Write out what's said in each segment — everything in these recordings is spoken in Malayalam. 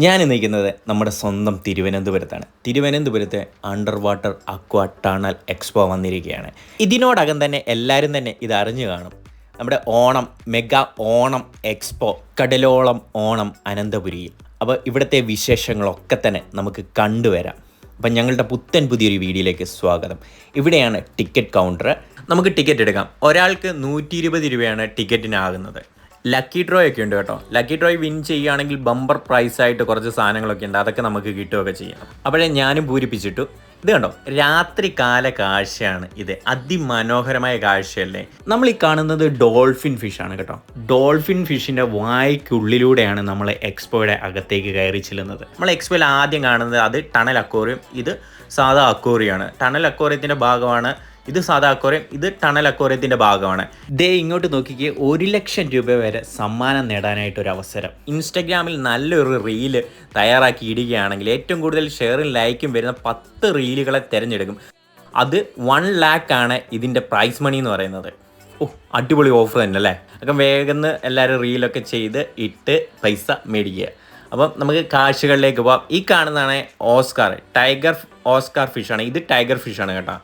ഞാൻ നിൽക്കുന്നത് നമ്മുടെ സ്വന്തം തിരുവനന്തപുരത്താണ്. തിരുവനന്തപുരത്തെ under water aqua tunnel expo വന്നിരിക്കുകയാണ്. ഇതിനോടകം തന്നെ എല്ലാവരും തന്നെ ഇത് അറിഞ്ഞു കാണും. നമ്മുടെ ഓണം മെഗാ ഓണം എക്സ്പോ കടലോളം ഓണം അനന്തപുരിയിൽ. അപ്പോൾ ഇവിടുത്തെ വിശേഷങ്ങളൊക്കെ തന്നെ നമുക്ക് കണ്ടുവരാം. അപ്പം ഞങ്ങളുടെ പുത്തൻ പുതിയൊരു വീഡിയോയിലേക്ക് സ്വാഗതം. ഇവിടെയാണ് ടിക്കറ്റ് കൗണ്ടർ നമുക്ക് ടിക്കറ്റ് എടുക്കാം. ഒരാൾക്ക് നൂറ്റി ഇരുപത് രൂപയാണ് ടിക്കറ്റിനാകുന്നത്. ലക്കി ഡ്രോ ഒക്കെ ഉണ്ട് കേട്ടോ. ലക്കി ഡ്രോ വിൻ ചെയ്യുകയാണെങ്കിൽ ബമ്പർ പ്രൈസ് ആയിട്ട് കുറച്ച് സാധനങ്ങളൊക്കെ ഉണ്ട്. അതൊക്കെ നമുക്ക് കിട്ടുകയൊക്കെ ചെയ്യാം. അപ്പോഴേ ഞാനും പൂരിപ്പിച്ചിട്ടു. ഇത് കണ്ടോ? രാത്രി കാല കാഴ്ചയാണ് ഇത്. അതിമനോഹരമായ കാഴ്ചയല്ലേ? നമ്മൾ ഈ കാണുന്നത് ഡോൾഫിൻ ഫിഷ് ആണ് കേട്ടോ. ഡോൾഫിൻ ഫിഷിന്റെ വായ്ക്കുള്ളിലൂടെയാണ് നമ്മൾ എക്സ്പോയുടെ അകത്തേക്ക് കയറി ചെല്ലുന്നത്. നമ്മൾ എക്സ്പോയിൽ ആദ്യം കാണുന്നത് അത് ടണൽ അക്കോറിയം ഇത് സാധാ അക്കോറിയാണ് ടണൽ അക്കോറിയത്തിന്റെ ഭാഗമാണ് ഇത് സാധാ അക്വോറിയം ഇത് ടണൽ അക്വോറിയത്തിന്റെ ഭാഗമാണ്. ദേ ഇങ്ങോട്ട് നോക്കിക്കേ ഒരു ലക്ഷം രൂപ വരെ സമ്മാനം നേടാനായിട്ട് ഒരു അവസരം. ഇൻസ്റ്റഗ്രാമിൽ നല്ലൊരു റീൽ തയ്യാറാക്കി ഇടുകയാണെങ്കിൽ ഏറ്റവും കൂടുതൽ ഷെയറും ലൈക്കും വരുന്ന പത്ത് റീലുകളെ തിരഞ്ഞെടുക്കും. അത് വൺ ലാക്ക് ആണ് ഇതിന്റെ പ്രൈസ് മണി എന്ന് പറയുന്നത്. ഓ അടിപൊളി ഓഫർ തന്നെ അല്ലേ? അപ്പം വേഗം എല്ലാവരും റീലൊക്കെ ചെയ്ത് ഇട്ട് പൈസ മേടിക്കുക. അപ്പം നമുക്ക് കാഴ്ചകളിലേക്ക് പോവാം. ഈ കാണുന്നതാണ് ഓസ്കാർ ടൈഗർ ഓസ്കാർ ഫിഷാണ് ഇത് ടൈഗർ ഫിഷാണ് കേട്ടോ.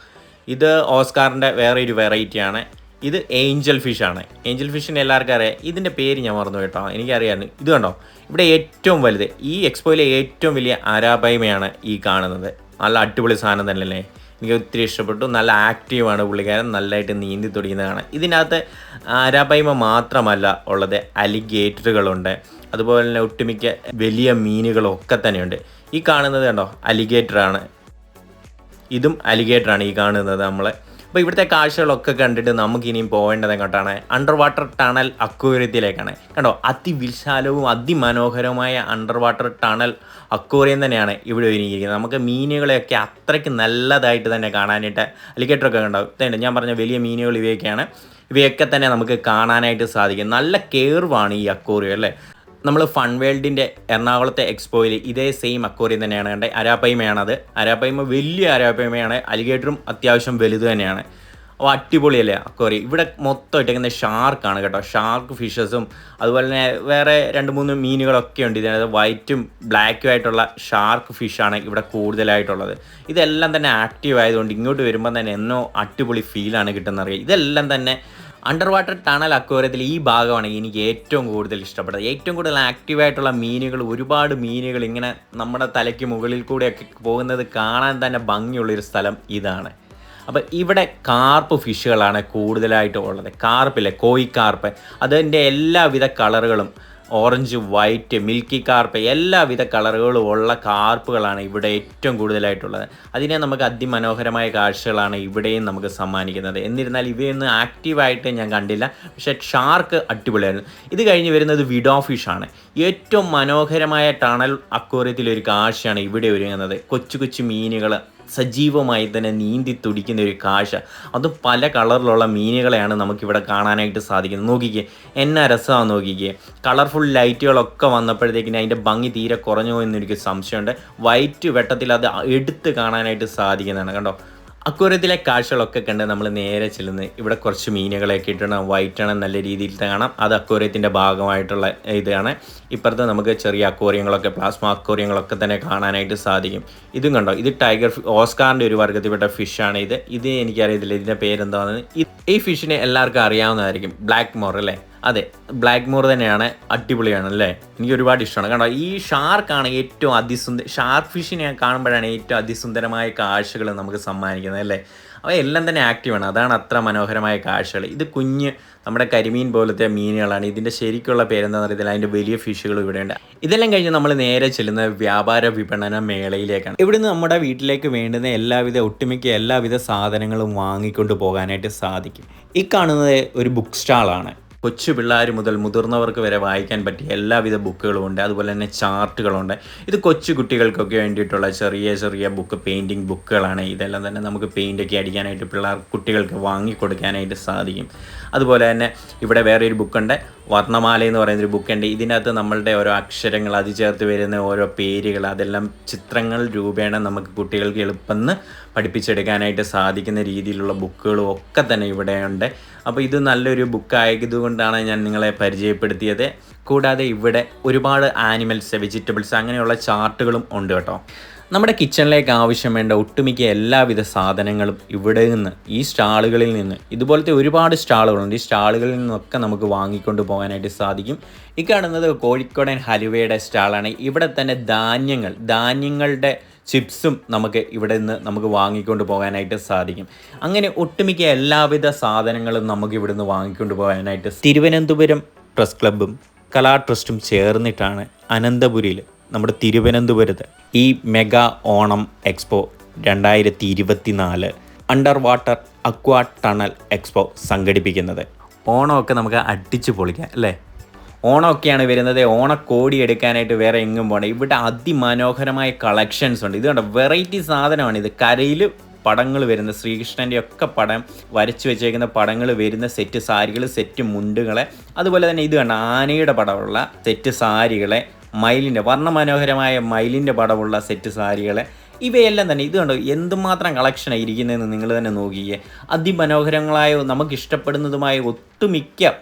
ഇത് ഓസ്കാറിന്റെ വേറെ ഒരു വെറൈറ്റിയാണ്. ഇത് ഏഞ്ചൽ ഫിഷാണ് ഏഞ്ചൽ ഫിഷിന് എല്ലാവർക്കും അറിയാം. ഇതിന്റെ പേര് ഞാൻ മറന്നു കേട്ടോ. എനിക്കറിയാമായിരുന്നു ഇത് കണ്ടോ? ഇവിടെ ഏറ്റവും വലുത് ഈ എക്സ്പോയിലെ ഏറ്റവും വലിയ അരാബൈമയാണ് ഈ കാണുന്നത്. നല്ല അടിപൊളി സാധനം തന്നെയല്ലേ? എനിക്ക് ഒത്തിരി ഇഷ്ടപ്പെട്ടു. നല്ല ആക്റ്റീവാണ് പുള്ളിക്കാരൻ. നല്ലതായിട്ട് നീന്തി തുടിക്കുന്നതാണ് ഇതിനകത്ത് അരാബൈമ മാത്രമല്ല ഉള്ളത്. അലിഗേറ്ററുകളുണ്ട്. അതുപോലെ തന്നെ ഒട്ടുമിക്ക വലിയ മീനുകളൊക്കെ തന്നെയുണ്ട്. ഈ കാണുന്നത് കണ്ടോ? അലിഗേറ്ററാണ്. ഇതും അലിഗേറ്ററാണ് ഈ കാണുന്നത് നമ്മളെ. അപ്പോൾ ഇവിടുത്തെ കാഴ്ചകളൊക്കെ കണ്ടിട്ട് നമുക്ക് ഇനിയും പോകേണ്ടത് എങ്ങോട്ടാണ്? അണ്ടർ വാട്ടർ ടണൽ അക്വേറിയത്തിലേക്കാണ്. കണ്ടോ? അതിവിശാലവും അതിമനോഹരവുമായ അണ്ടർ വാട്ടർ ടണൽ അക്വേറിയം തന്നെയാണ് ഇവിടെ ഒരുങ്ങിയിരിക്കുന്നത്. നമുക്ക് മീനുകളെയൊക്കെ അത്രയ്ക്ക് നല്ലതായിട്ട് തന്നെ കാണാനായിട്ട് അലിഗേറ്ററൊക്കെ ഉണ്ടാവും ഇതുണ്ട്. ഞാൻ പറഞ്ഞ വലിയ മീനുകൾ ഇവയൊക്കെയാണ്. ഇവയൊക്കെ തന്നെ നമുക്ക് കാണാനായിട്ട് സാധിക്കും. നല്ല കേർവാണ് ഈ അക്വേറിയം അല്ലേ? നമ്മൾ ഫൺ വേൾഡിന്റെ എറണാകുളത്തെ എക്സ്പോയിൽ ഇതേ സെയിം അക്വോറിയം തന്നെയാണ് കണ്ടത് അരാപ്പൈമയാണത് അരാപ്പയ്മ വലിയ അരാപ്പയ്മയാണ്. അലിഗേറ്ററും അത്യാവശ്യം വലുത് തന്നെയാണ്. അപ്പോൾ അടിപൊളിയല്ലേ അക്വോറി ഇവിടെ മൊത്തം ഇട്ടേക്കുന്ന ഷാർക്കാണ് കേട്ടോ. ഷാർക്ക് ഫിഷസും അതുപോലെ തന്നെ വേറെ രണ്ട് മൂന്ന് മീനുകളൊക്കെ ഉണ്ട് ഇതിനകത്ത്. വൈറ്റും ബ്ലാക്കും ആയിട്ടുള്ള ഷാർക്ക് ഫിഷാണ് ഇവിടെ കൂടുതലായിട്ടുള്ളത്. ഇതെല്ലാം തന്നെ ആക്റ്റീവ് ആയതുകൊണ്ട് ഇങ്ങോട്ട് വരുമ്പോൾ തന്നെ എന്നോ അടിപൊളി ഫീലാണ് കിട്ടുന്നത് അറിയാം. ഇതെല്ലാം തന്നെ അണ്ടർ വാട്ടർ ടണൽ അക്വേറിയത്തിൽ ഈ ഭാഗമാണ് എനിക്ക് ഏറ്റവും കൂടുതൽ ഇഷ്ടപ്പെട്ടത്. ഏറ്റവും കൂടുതൽ ആക്റ്റീവായിട്ടുള്ള മീനുകൾ ഒരുപാട് മീനുകൾ ഇങ്ങനെ നമ്മുടെ തലയ്ക്ക് മുകളിൽ കൂടെയൊക്കെ പോകുന്നത് കാണാൻ തന്നെ ഭംഗിയുള്ളൊരു സ്ഥലം ഇതാണ്. അപ്പോൾ ഇവിടെ കാർപ്പ് ഫിഷുകളാണ് കൂടുതലായിട്ടും ഉള്ളത്. കാർപ്പില്ലേ കോയി കാർപ്പ് അതിന്റെ എല്ലാവിധ കളറുകളും ഓറഞ്ച് വൈറ്റ് മിൽക്കി കാർപ്പ് എല്ലാവിധ കളറുകളും ഉള്ള കാർപ്പുകളാണ് ഇവിടെ ഏറ്റവും കൂടുതലായിട്ടുള്ളത്. അതിനെ നമുക്ക് അതിമനോഹരമായ കാഴ്ചകളാണ് ഇവിടെയും നമുക്ക് സമ്മാനിക്കുന്നത്. എന്നിരുന്നാൽ ഇവയൊന്നും ആക്റ്റീവായിട്ട് ഞാൻ കണ്ടില്ല. പക്ഷേ ഷാർക്ക് അടിപൊളിയായിരുന്നു. ഇത് കഴിഞ്ഞ് വരുന്നത് വിഡോ ഫിഷാണ്. ഏറ്റവും മനോഹരമായ ടണൽ അക്വോറിയത്തിലൊരു കാഴ്ചയാണ് ഇവിടെ ഒരുങ്ങുന്നത്. കൊച്ചു കൊച്ചു മീനുകൾ സജീവമായി തന്നെ നീന്തി തുടിക്കുന്ന ഒരു കാഴ്ച. അത് പല കളറിലുള്ള മീനുകളെയാണ് നമുക്കിവിടെ കാണാനായിട്ട് സാധിക്കുന്നത്. നോക്കിക്കേ എന്നാ രസമാണ് നോക്കിക്കേ. കളർഫുൾ ലൈറ്റുകളൊക്കെ വന്നപ്പോഴത്തേക്കിന് അതിന്റെ ഭംഗി തീരെ കുറഞ്ഞോ എന്നൊരു സംശയമുണ്ട്. വൈറ്റ് വെട്ടത്തിൽ അത് എടുത്ത് കാണാനായിട്ട് സാധിക്കുന്നതാണ്. കണ്ടോ? അക്വേറിയത്തിലെ കാഴ്ചകളൊക്കെ കണ്ട് നമ്മൾ നേരെ ചെല്ലുന്നത് ഇവിടെ കുറച്ച് മീനുകളെയൊക്കെ വൈറ്റ് വൈറ്റാണ് നല്ല രീതിയിൽ കാണാം. അത് അക്കൂരത്തിന്റെ ഭാഗമായിട്ടുള്ള ഇതാണ്. ഇപ്പുറത്ത് നമുക്ക് ചെറിയ അക്വേറിയങ്ങളൊക്കെ പ്ലാസ്മ അക്വേറിയങ്ങളൊക്കെ തന്നെ കാണാനായിട്ട് സാധിക്കും. ഇതും കണ്ടോ? ഇത് ടൈഗർ ഓസ്കാറിന്റെ ഒരു വർഗത്തിൽപ്പെട്ട ഫിഷാണ് ഇത്. ഇത് എനിക്കറിയത്തില്ല ഇതിന്റെ പേരെന്താണെന്ന്. ഈ ഫിഷിനെ എല്ലാവർക്കും അറിയാവുന്നതായിരിക്കും. ബ്ലാക്ക് മോർ അല്ലേ? അതെ ബ്ലാക്ക് മോർ തന്നെയാണ് അടിപൊളിയാണ് അല്ലേ എനിക്ക് ഒരുപാട് ഇഷ്ടമാണ്. കണ്ടോ ഈ ഷാർക്കാണ് ഏറ്റവും അതിസുന്ദര ഷാർക്ക് ഫിഷിനെ കാണുമ്പോഴാണ് ഏറ്റവും അതിസുന്ദരമായ കാഴ്ചകൾ നമുക്ക് സമ്മാനിക്കുന്നത് അല്ലേ? അവ എല്ലാം തന്നെ ആക്റ്റീവാണ് അതാണ് അത്ര മനോഹരമായ കാഴ്ചകൾ. ഇത് കുഞ്ഞ് നമ്മുടെ കരിമീൻ പോലത്തെ മീനുകളാണ്. ഇതിന്റെ ശരിക്കുള്ള പേരെന്താണെന്ന് അറിയത്തില്ല. അതിന്റെ വലിയ ഫിഷുകൾ ഇവിടെയുണ്ട്. ഇതെല്ലാം കഴിഞ്ഞ് നമ്മൾ നേരെ ചെല്ലുന്ന വ്യാപാര വിപണന മേളയിലേക്കാണ്. ഇവിടുന്ന് നമ്മുടെ വീട്ടിലേക്ക് വേണ്ടുന്ന എല്ലാവിധ ഒട്ടുമിക്ക എല്ലാവിധ സാധനങ്ങളും വാങ്ങിക്കൊണ്ട് പോകാനായിട്ട് സാധിക്കും. ഈ കാണുന്നത് ഒരു ബുക്ക് സ്റ്റാളാണ് കൊച്ചു പിള്ളേർ മുതൽ മുതിർന്നവർക്ക് വരെ വായിക്കാൻ പറ്റിയ എല്ലാവിധ ബുക്കുകളും ഉണ്ട്. അതുപോലെ തന്നെ ചാർട്ടുകളുണ്ട് ഇത് കൊച്ചു കുട്ടികൾക്കൊക്കെ വേണ്ടിയിട്ടുള്ള ചെറിയ ചെറിയ ബുക്ക് പെയിന്റിങ് ബുക്കുകളാണ്. ഇതെല്ലാം തന്നെ നമുക്ക് പെയിന്റൊക്കെ അടിക്കാനായിട്ട് പിള്ളേർ കുട്ടികൾക്ക് വാങ്ങിക്കൊടുക്കാനായിട്ട് സാധിക്കും. അതുപോലെ തന്നെ ഇവിടെ വേറെ ഒരു ബുക്കുണ്ട്. വർണമാല എന്ന് പറയുന്നൊരു ബുക്കുണ്ട്. ഇതിനകത്ത് നമ്മളുടെ ഓരോ അക്ഷരങ്ങൾ അത് ചേർത്ത് വരുന്ന ഓരോ പേരുകൾ അതെല്ലാം ചിത്രങ്ങൾ രൂപേണ നമുക്ക് കുട്ടികൾക്ക് എളുപ്പം പഠിപ്പിച്ചെടുക്കാനായിട്ട് സാധിക്കുന്ന രീതിയിലുള്ള ബുക്കുകളും ഒക്കെ തന്നെ ഇവിടെയുണ്ട്. അപ്പോൾ ഇത് നല്ലൊരു ബുക്കായതുകൊണ്ടാണ് കൊണ്ടാണ് ഞാൻ നിങ്ങളെ പരിചയപ്പെടുത്തിയത്. കൂടാതെ ഇവിടെ ഒരുപാട് ആനിമൽസ് വെജിറ്റബിൾസ് അങ്ങനെയുള്ള ചാർട്ടുകളും ഉണ്ട് കേട്ടോ. നമ്മുടെ കിച്ചണിലേക്ക് ആവശ്യം വേണ്ട ഒട്ടുമിക്ക എല്ലാവിധ സാധനങ്ങളും ഇവിടെ നിന്ന് ഈ സ്റ്റാളുകളിൽ നിന്ന് ഇതുപോലത്തെ ഒരുപാട് സ്റ്റാളുകളുണ്ട്. ഈ സ്റ്റാളുകളിൽ നിന്നൊക്കെ നമുക്ക് വാങ്ങിക്കൊണ്ട് പോകാനായിട്ട് സാധിക്കും. ഈ കാണുന്നത് കോഴിക്കോടൻ ഹലുവയുടെ സ്റ്റാളാണ്. ഇവിടെ തന്നെ ധാന്യങ്ങൾ ധാന്യങ്ങളുടെ ചിപ്സും നമുക്ക് ഇവിടെ നിന്ന് നമുക്ക് വാങ്ങിക്കൊണ്ട് പോകാനായിട്ട് സാധിക്കും. അങ്ങനെ ഒട്ടുമിക്ക എല്ലാവിധ സാധനങ്ങളും നമുക്ക് ഇവിടെ നിന്ന് വാങ്ങിക്കൊണ്ട് പോകാനായിട്ട് തിരുവനന്തപുരം പ്രസ് ക്ലബ്ബും കലാ ട്രസ്റ്റും ചേർന്നിട്ടാണ് അനന്തപുരിയിൽ നമ്മുടെ തിരുവനന്തപുരത്ത് ഈ മെഗാ ഓണം എക്സ്പോ രണ്ടായിരത്തി ഇരുപത്തിനാല് under water aqua tunnel expo സംഘടിപ്പിക്കുന്നത്. ഓണമൊക്കെ നമുക്ക് അടിച്ചു പൊളിക്കാം അല്ലേ? ഓണമൊക്കെയാണ് വരുന്നത്. ഓണക്കോടി എടുക്കാനായിട്ട് വേറെ എങ്ങും പോകണം ഇവിടെ അതിമനോഹരമായ കളക്ഷൻസ് ഉണ്ട്. ഇത് കണ്ടോ? വെറൈറ്റി സാധനമാണ് ഇത്. കരയിൽ പടങ്ങൾ വരുന്ന ശ്രീകൃഷ്ണന്റെ ഒക്കെ പടം വരച്ചു വെച്ചേക്കുന്ന പടങ്ങൾ വരുന്ന സെറ്റ് സാരികൾ സെറ്റ് മുണ്ടുകളെ. അതുപോലെ തന്നെ ഇത് കണ്ട? ആനയുടെ പടമുള്ള സെറ്റ് സാരികളെ മയിലിന്റെ വർണമനോഹരമായ മയിലിന്റെ പടമുള്ള സെറ്റ് സാരികളെ. ഇവയെല്ലാം തന്നെ ഇത് കണ്ടോ? എന്തുമാത്രം കളക്ഷനാണ് ഇരിക്കുന്നതെന്ന് നിങ്ങൾ തന്നെ നോക്കിയേ അതിമനോഹരങ്ങളായോ നമുക്ക് ഇഷ്ടപ്പെടുന്നതുമായ ഒട്ടുമിക്ക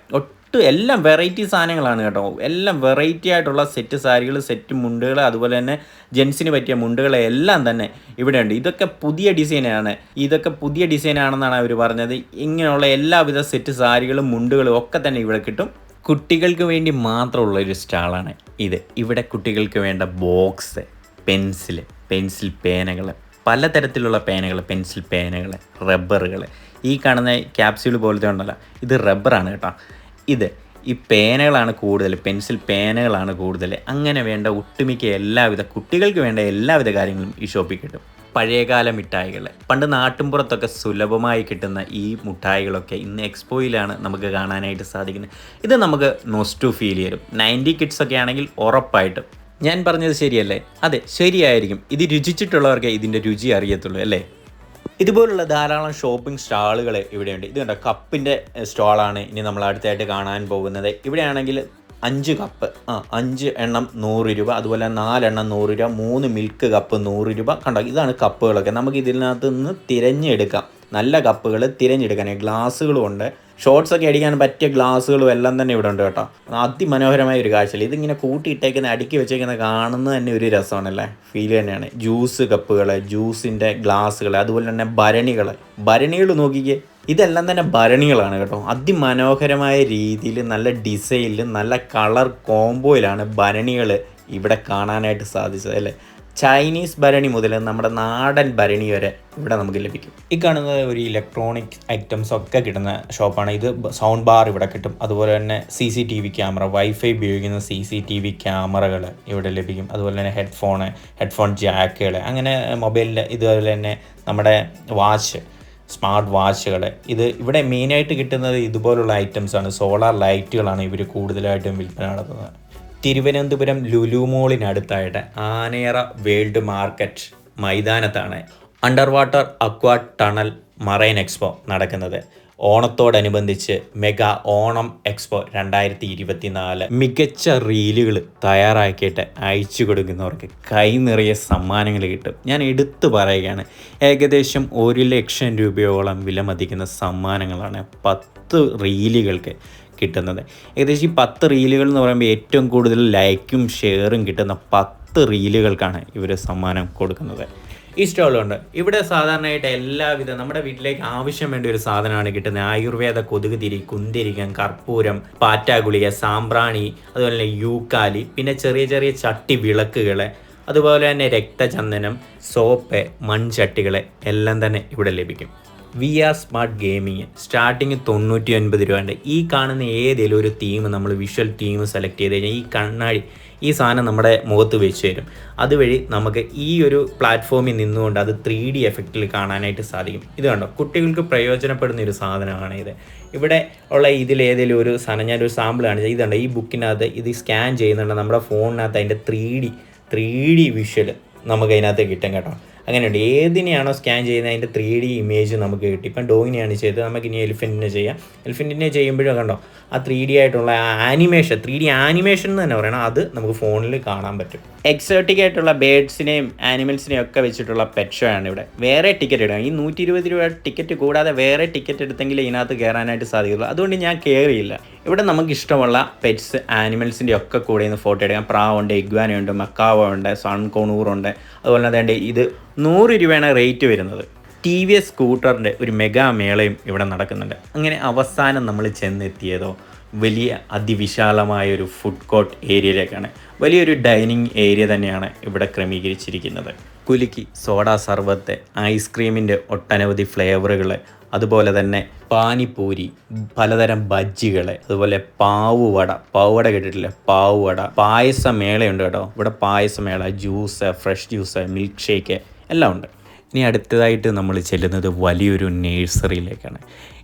ഒട്ടും എല്ലാം വെറൈറ്റി സാധനങ്ങളാണ് കേട്ടോ. എല്ലാം വെറൈറ്റി ആയിട്ടുള്ള സെറ്റ് സാരികൾ സെറ്റ് മുണ്ടുകൾ അതുപോലെ തന്നെ ജെൻസിന് പറ്റിയ മുണ്ടുകൾ എല്ലാം തന്നെ ഇവിടെ ഉണ്ട്. ഇതൊക്കെ പുതിയ ഡിസൈനാണ് ഇതൊക്കെ പുതിയ ഡിസൈനാണെന്നാണ് അവർ പറഞ്ഞത്. ഇങ്ങനെയുള്ള എല്ലാവിധ സെറ്റ് സാരികളും മുണ്ടുകളും ഒക്കെ തന്നെ ഇവിടെ കിട്ടും. കുട്ടികൾക്ക് വേണ്ടി മാത്രമുള്ള ഒരു സ്റ്റാളാണ് ഇത്. ഇവിടെ കുട്ടികൾക്ക് വേണ്ട ബോക്സ് പെൻസിൽ പെൻസിൽ പേനകൾ പലതരത്തിലുള്ള പേനകൾ പെൻസിൽ പേനകൾ റബ്ബറുകൾ ഈ കാണുന്ന ക്യാപ്സ്യൂൾ പോലത്തെ ഉണ്ടല്ലോ. ഇത് റബ്ബറാണ് കേട്ടോ. ഇത്. ഈ പേനകളാണ് കൂടുതൽ പെൻസിൽ പേനകളാണ് കൂടുതൽ. അങ്ങനെ വേണ്ട ഒട്ടുമിക്ക എല്ലാവിധ കുട്ടികൾക്ക് വേണ്ട എല്ലാവിധ കാര്യങ്ങളും ഈ ഷോപ്പിൽ കിട്ടും. പഴയകാല മിഠായികൾ. പണ്ട് നാട്ടിൻപുറത്തൊക്കെ സുലഭമായി കിട്ടുന്ന ഈ മിഠായികളൊക്കെ ഇന്ന് എക്സ്പോയിലാണ് നമുക്ക് കാണാനായിട്ട് സാധിക്കുന്നത്. ഇത് നമുക്ക് നോസ്റ്റു ഫീൽ ചെയ്യും. നയന്റി കിഡ്സ് ഒക്കെ ആണെങ്കിൽ ഉറപ്പായിട്ടും. ഞാൻ പറഞ്ഞത് ശരിയല്ലേ? അതെ ശരിയായിരിക്കും. ഇത് രുചിച്ചിട്ടുള്ളവർക്ക് ഇതിന്റെ രുചി അറിയത്തുള്ളൂ അല്ലേ? ഇതുപോലുള്ള ധാരാളം ഷോപ്പിംഗ് സ്റ്റാളുകൾ ഇവിടെയുണ്ട്. ഇത് കണ്ടോ? കപ്പിന്റെ സ്റ്റാളാണ് ഇനി നമ്മൾ അടുത്തായിട്ട് കാണാൻ പോകുന്നത്. ഇവിടെയാണെങ്കിൽ അഞ്ച് കപ്പ് ആ അഞ്ച് എണ്ണം നൂറ് രൂപ അതുപോലെ നാലെണ്ണം നൂറ് രൂപ മൂന്ന് മിൽക്ക് കപ്പ് നൂറ് രൂപ. കണ്ടോ? ഇതാണ് കപ്പുകളൊക്കെ. നമുക്ക് ഇതിനകത്ത് നിന്ന് തിരഞ്ഞെടുക്കാം. നല്ല കപ്പുകൾ തിരഞ്ഞെടുക്കാൻ. ഗ്ലാസ്സുകളും ഉണ്ട് ഷോർട്സ് ഒക്കെ അടിക്കാൻ പറ്റിയ ഗ്ലാസ്സുകളും എല്ലാം തന്നെ ഇവിടെ ഉണ്ട് കേട്ടോ. അതിമനോഹരമായ ഒരു കാഴ്ചയിൽ ഇതിങ്ങനെ കൂട്ടിയിട്ടേക്കുന്ന അടുക്കി വെച്ചേക്കുന്ന കാണുന്നത് തന്നെ ഒരു രസമാണല്ലേ? ഫീൽ തന്നെയാണ്. ജ്യൂസ് കപ്പുകൾ ജ്യൂസിന്റെ ഗ്ലാസ്സുകൾ അതുപോലെ തന്നെ ഭരണികൾ. ഭരണികൾ നോക്കിക്കേ ഇതെല്ലാം തന്നെ ഭരണികളാണ് കേട്ടോ. അതിമനോഹരമായ രീതിയിൽ നല്ല ഡിസൈനിൽ നല്ല കളർ കോംബോയിലാണ് ഭരണികൾ ഇവിടെ കാണാനായിട്ട് സാധിച്ചത് അല്ലേ? ചൈനീസ് ഭരണി മുതൽ നമ്മുടെ നാടൻ ഭരണി വരെ ഇവിടെ നമുക്ക് ലഭിക്കും. ഈ കാണുന്നത് ഒരു ഇലക്ട്രോണിക് ഐറ്റംസ് ഒക്കെ കിട്ടുന്ന ഷോപ്പാണ് ഇത് സൗണ്ട് ബാർ ഇവിടെ കിട്ടും. അതുപോലെ തന്നെ C C T V camera wifi ഉപയോഗിക്കുന്ന സി സി ടി വി ക്യാമറകൾ ഇവിടെ ലഭിക്കും. അതുപോലെ തന്നെ ഹെഡ്ഫോണ് ഹെഡ്ഫോൺ ജാക്കുകൾ അങ്ങനെ മൊബൈലിന്റെ ഇതുപോലെ തന്നെ നമ്മുടെ വാച്ച് സ്മാർട്ട് വാച്ചുകൾ ഇത് ഇവിടെ മെയിനായിട്ട് കിട്ടുന്നത് ഇതുപോലുള്ള ഐറ്റംസാണ് സോളാർ ലൈറ്റുകളാണ് ഇവർ കൂടുതലായിട്ടും വിൽപ്പന നടത്തുന്നത്. തിരുവനന്തപുരം ലുലു മോളിനടുത്തായിട്ട് ആനേറ world market മൈതാനത്താണ് under water aqua tunnel marine expo നടക്കുന്നത്. ഓണത്തോടനുബന്ധിച്ച് മെഗാ ഓണം എക്സ്പോ രണ്ടായിരത്തി ഇരുപത്തിനാല് മികച്ച റീലുകൾ തയ്യാറാക്കിയിട്ട് അയച്ചു കൊടുക്കുന്നവർക്ക് കൈ നിറയെ സമ്മാനങ്ങൾ കിട്ടും. ഞാൻ എടുത്തു പറയുകയാണ് ഏകദേശം ഒരു ലക്ഷം രൂപയോളം വിലമതിക്കുന്ന സമ്മാനങ്ങളാണ് പത്ത് റീലുകൾക്ക് കിട്ടുന്നത്. ഏകദേശം ഈ പത്ത് റീലുകൾ എന്ന് പറയുമ്പോൾ ഏറ്റവും കൂടുതൽ ലൈക്കും ഷെയറും കിട്ടുന്ന പത്ത് റീലുകൾക്കാണ് ഇവർ സമ്മാനം കൊടുക്കുന്നത്. ഈ സ്റ്റോളുണ്ട്. ഇവിടെ സാധാരണയായിട്ട് എല്ലാവിധ നമ്മുടെ വീട്ടിലേക്ക് ആവശ്യം വേണ്ട ഒരു സാധനമാണ് കിട്ടുന്നത്. ആയുർവേദ കൊതുക് തിരി കുന്തിരികം കർപ്പൂരം പാറ്റാഗുളിക സാമ്പ്രാണി അതുപോലെ തന്നെ യൂക്കാലി പിന്നെ ചെറിയ ചെറിയ ചട്ടി വിളക്കുകൾ അതുപോലെ തന്നെ രക്തചന്ദനം സോപ്പ് മൺചട്ടികൾ എല്ലാം തന്നെ ഇവിടെ ലഭിക്കും. V R smart gaming starting തൊണ്ണൂറ്റി ഒൻപത് രൂപയുണ്ട് ഈ കാണുന്ന ഏതെങ്കിലും ഒരു തീം നമ്മൾ വിഷ്വൽ തീം സെലക്ട് ചെയ്ത് കഴിഞ്ഞാൽ ഈ കണ്ണാടി ഈ സാധനം നമ്മുടെ മുഖത്ത് വെച്ച് തരും. അതുവഴി നമുക്ക് ഈ ഒരു പ്ലാറ്റ്ഫോമിൽ നിന്നുകൊണ്ട് അത് ത്രീ ഡി എഫക്റ്റിൽ കാണാനായിട്ട് സാധിക്കും. ഇത് കണ്ടോ? കുട്ടികൾക്ക് പ്രയോജനപ്പെടുന്ന ഒരു സാധനമാണ് ഇത്. ഇവിടെ ഉള്ള ഇതിൽ ഏതെങ്കിലും ഒരു സാധനം ഞാനൊരു സാമ്പിൾ കാണിച്ചത് ഇതുണ്ട് ഈ ബുക്കിനകത്ത് ഇത് സ്കാൻ ചെയ്യുന്നുണ്ട് നമ്മുടെ ഫോണിനകത്ത് അതിന്റെ three D three D visual നമുക്ക് അതിനകത്ത് കിട്ടും കേട്ടോ. അങ്ങനെയുണ്ട്. ഏതിനെയാണോ സ്കാൻ ചെയ്യുന്നത് അതിന്റെ ത്രീ ഡി ഇമേജ് നമുക്ക് കിട്ടി. ഇപ്പം ഡോഗിനെയാണ് ചെയ്തത്. നമുക്ക് ഇനി എലിഫന്റിനെ ചെയ്യാം. എലിഫന്റിനെ ചെയ്യുമ്പോഴും കണ്ടോ ആ ത്രീ ഡി ആയിട്ടുള്ള ആനിമേഷൻ ത്രീ ഡി ആനിമേഷൻ എന്ന് തന്നെ പറയണം. അത് നമുക്ക് ഫോണിൽ കാണാൻ പറ്റും. എക്സോട്ടിക് ആയിട്ടുള്ള ബേഡ്സിനെയും ആനിമൽസിനെയും ഒക്കെ വെച്ചിട്ടുള്ള പെറ്റ് ഷോ ആണ് ഇവിടെ. വേറെ ടിക്കറ്റ് എടുക്കാം. ഈ നൂറ്റി ഇരുപത് രൂപ ടിക്കറ്റ് കൂടാതെ വേറെ ടിക്കറ്റ് എടുത്തെങ്കിൽ ഇതിനകത്ത് കയറാനായിട്ട് സാധിക്കുള്ളൂ. അതുകൊണ്ട് ഞാൻ കയറിയില്ല ഇവിടെ നമുക്ക് ഇഷ്ടമുള്ള പെറ്റ്സ് ആനിമൽസിന്റെ ഒക്കെ കൂടെ നിന്ന് ഫോട്ടോ എടുക്കാം. പ്രാവുണ്ട് ഇഗ്വാനുണ്ട് മക്കാവോ ഉണ്ട് സൺ കോണൂറുണ്ട് അതുപോലെ തന്നെ ഇത് നൂറ് രൂപയാണ് റേറ്റ് വരുന്നത്. ടി വി എസ് സ്കൂട്ടറിന്റെ ഒരു മെഗാ മേളയും ഇവിടെ നടക്കുന്നുണ്ട്. അങ്ങനെ അവസാനം നമ്മൾ ചെന്നെത്തിയതോ വലിയ അതിവിശാലമായ ഒരു ഫുഡ് കോർട്ട് ഏരിയയിലേക്കാണ് വലിയൊരു ഡൈനിങ് ഏരിയ തന്നെയാണ് ഇവിടെ ക്രമീകരിച്ചിരിക്കുന്നത്. കുലുക്കി സോഡ സർബത്ത് ഐസ്ക്രീമിന്റെ ഒട്ടനവധി ഫ്ലേവറുകൾ അതുപോലെ തന്നെ പാനിപ്പൂരി പലതരം ബജ്ജികൾ അതുപോലെ പാവുവട. പാവുവട കേട്ടിട്ടില്ലേ? പാവുവട. പായസ മേളയുണ്ട് കേട്ടോ. ഇവിടെ പായസമേള juice fresh juice milk shake എല്ലാം ഉണ്ട്. ഇനി അടുത്തതായിട്ട് നമ്മൾ ചെല്ലുന്നത് വലിയൊരു നേഴ്സറിയിലേക്കാണ്.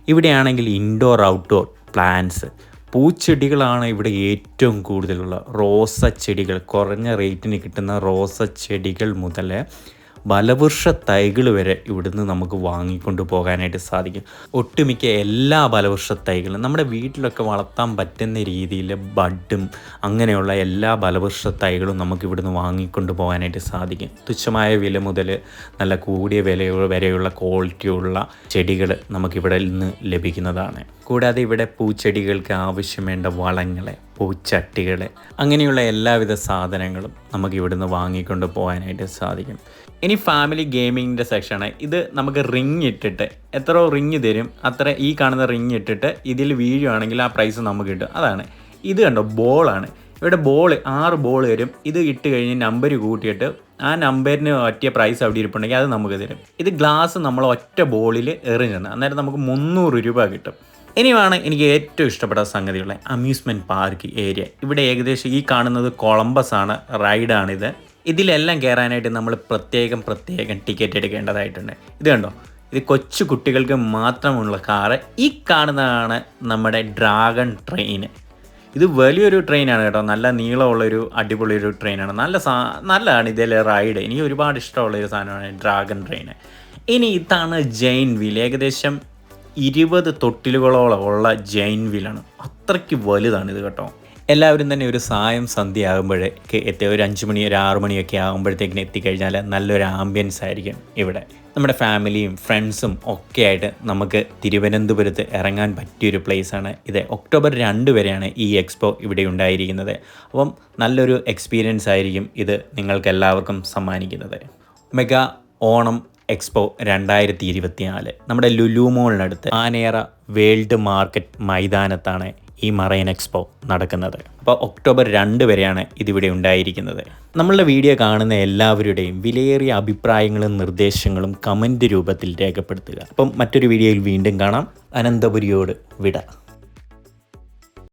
ഇവിടെയാണെങ്കിൽ ഇൻഡോർ ഔട്ട്ഡോർ പ്ലാന്റ്സ്. പൂച്ചെടികളാണ് ഇവിടെ ഏറ്റവും കൂടുതലുള്ള റോസ ചെടികൾ. കുറഞ്ഞ റേറ്റിന് കിട്ടുന്ന റോസ ചെടികൾ മുതൽ ബലവൃക്ഷ തൈകൾ വരെ ഇവിടുന്ന് നമുക്ക് വാങ്ങിക്കൊണ്ട് പോകാനായിട്ട് സാധിക്കും. ഒട്ടുമിക്ക എല്ലാ ബലവൃക്ഷ തൈകളും നമ്മുടെ വീട്ടിലൊക്കെ വളർത്താൻ പറ്റുന്ന രീതിയിൽ ബഡും അങ്ങനെയുള്ള എല്ലാ ബലവൃക്ഷ തൈകളും നമുക്ക് ഇവിടുന്ന് വാങ്ങിക്കൊണ്ട് പോകാനായിട്ട് സാധിക്കും. തുച്ഛമായ വില മുതൽ നല്ല കൂടിയ വില വരെയുള്ള ക്വാളിറ്റിയുള്ള ചെടികൾ നമുക്കിവിടെ നിന്ന് ലഭിക്കുന്നതാണ്. കൂടാതെ ഇവിടെ പൂച്ചെടികൾക്ക് ആവശ്യം വേണ്ട വളങ്ങൾ പൂച്ചട്ടികൾ അങ്ങനെയുള്ള എല്ലാവിധ സാധനങ്ങളും നമുക്ക് ഇവിടുന്ന് വാങ്ങിക്കൊണ്ട് പോകാനായിട്ട് സാധിക്കും. ഇനി ഫാമിലി ഗെയിമിങ്ങിന്റെ സെക്ഷനാണ് ഇത് നമുക്ക് റിങ് ഇട്ടിട്ട് എത്ര റിങ് തരും. അത്ര ഈ കാണുന്ന റിങ് ഇട്ടിട്ട് ഇതിൽ വീഴുവാണെങ്കിൽ ആ പ്രൈസ് നമുക്ക് കിട്ടും. അതാണ്. ഇത് കണ്ടോ? ബോളാണ് ഇവിടെ ബോൾ ആറ് ബോൾ തരും. ഇത് ഇട്ട് കഴിഞ്ഞ് നമ്പർ കൂട്ടിയിട്ട് ആ നമ്പറിന് പറ്റിയ പ്രൈസ് അവിടെ ഇരിപ്പുണ്ടെങ്കിൽ അത് നമുക്ക് തരും. ഇത് ഗ്ലാസ് നമ്മൾ ഒറ്റ ബോളിൽ എറിഞ്ഞെന്ന് അന്നേരം നമുക്ക് മുന്നൂറ് രൂപ കിട്ടും. ഇനിയാണ് എനിക്ക് ഏറ്റവും ഇഷ്ടപ്പെട്ട സംഗതിയുള്ള അമ്യൂസ്മെന്റ് പാർക്ക് ഏരിയ. ഇവിടെ ഏകദേശം ഈ കാണുന്നത് കൊളംബസ് ആണ് റൈഡാണിത് ഇതിലെല്ലാം കയറാനായിട്ട് നമ്മൾ പ്രത്യേകം പ്രത്യേകം ടിക്കറ്റ് എടുക്കേണ്ടതായിട്ടുണ്ട്. ഇത് കണ്ടോ? ഇത് കൊച്ചു കുട്ടികൾക്ക് മാത്രമുള്ള കാറ്. ഈ കാണുന്നതാണ് നമ്മുടെ ഡ്രാഗൺ ട്രെയിൻ ഇത് വലിയൊരു ട്രെയിനാണ് കേട്ടോ. നല്ല നീളമുള്ളൊരു അടിപൊളി ഒരു ട്രെയിനാണ് നല്ല സാ നല്ലതാണ് ഇതിലെ റൈഡ് എനിക്ക് ഒരുപാട് ഇഷ്ടമുള്ള ഒരു സാധനമാണ് ഡ്രാഗൺ ട്രെയിൻ ഇനി ഇതാണ് ജെയിൻ വീൽ ഏകദേശം ഇരുപത് തൊട്ടിലുകളോളം ഉള്ള ജെയിൻ വീലാണ് അത്രയ്ക്ക് വലുതാണ് ഇത് കേട്ടോ. എല്ലാവരും തന്നെ ഒരു സായം സന്ധ്യ ആകുമ്പോഴേക്ക് എത്തിയ ഒരു അഞ്ച് മണി ഒരു ആറ് മണിയൊക്കെ ആകുമ്പോഴത്തേക്കിന് എത്തിക്കഴിഞ്ഞാൽ നല്ലൊരു ആംബിയൻസ് ആയിരിക്കും ഇവിടെ. നമ്മുടെ ഫാമിലിയും ഫ്രണ്ട്സും ഒക്കെ ആയിട്ട് നമുക്ക് തിരുവനന്തപുരത്ത് ഇറങ്ങാൻ പറ്റിയൊരു ആണ് ഇത്. ഒക്ടോബർ രണ്ട് വരെയാണ് ഈ എക്സ്പോ ഇവിടെ ഉണ്ടായിരിക്കുന്നത്. അപ്പം നല്ലൊരു എക്സ്പീരിയൻസ് ആയിരിക്കും ഇത് നിങ്ങൾക്ക് എല്ലാവർക്കും സമ്മാനിക്കുന്നത്. മെഗാ ഓണം എക്സ്പോ രണ്ടായിരത്തി ഇരുപത്തിനാല് നമ്മുടെ ലുലു മോളിനടുത്ത് ആനേറ വേൾഡ് മാർക്കറ്റ് മൈതാനത്താണ് ഈ മറൈൻ എക്സ്പോ നടക്കുന്നത്. അപ്പോൾ ഒക്ടോബർ രണ്ട് വരെയാണ് ഇതിവിടെ ഉണ്ടായിരിക്കുന്നത്. നമ്മളുടെ വീഡിയോ കാണുന്ന എല്ലാവരുടെയും വിലയേറിയ അഭിപ്രായങ്ങളും നിർദ്ദേശങ്ങളും കമന്റ് രൂപത്തിൽ രേഖപ്പെടുത്തുക. അപ്പം മറ്റൊരു വീഡിയോയിൽ വീണ്ടും കാണാം. അനന്തപുരിയോട് വിട.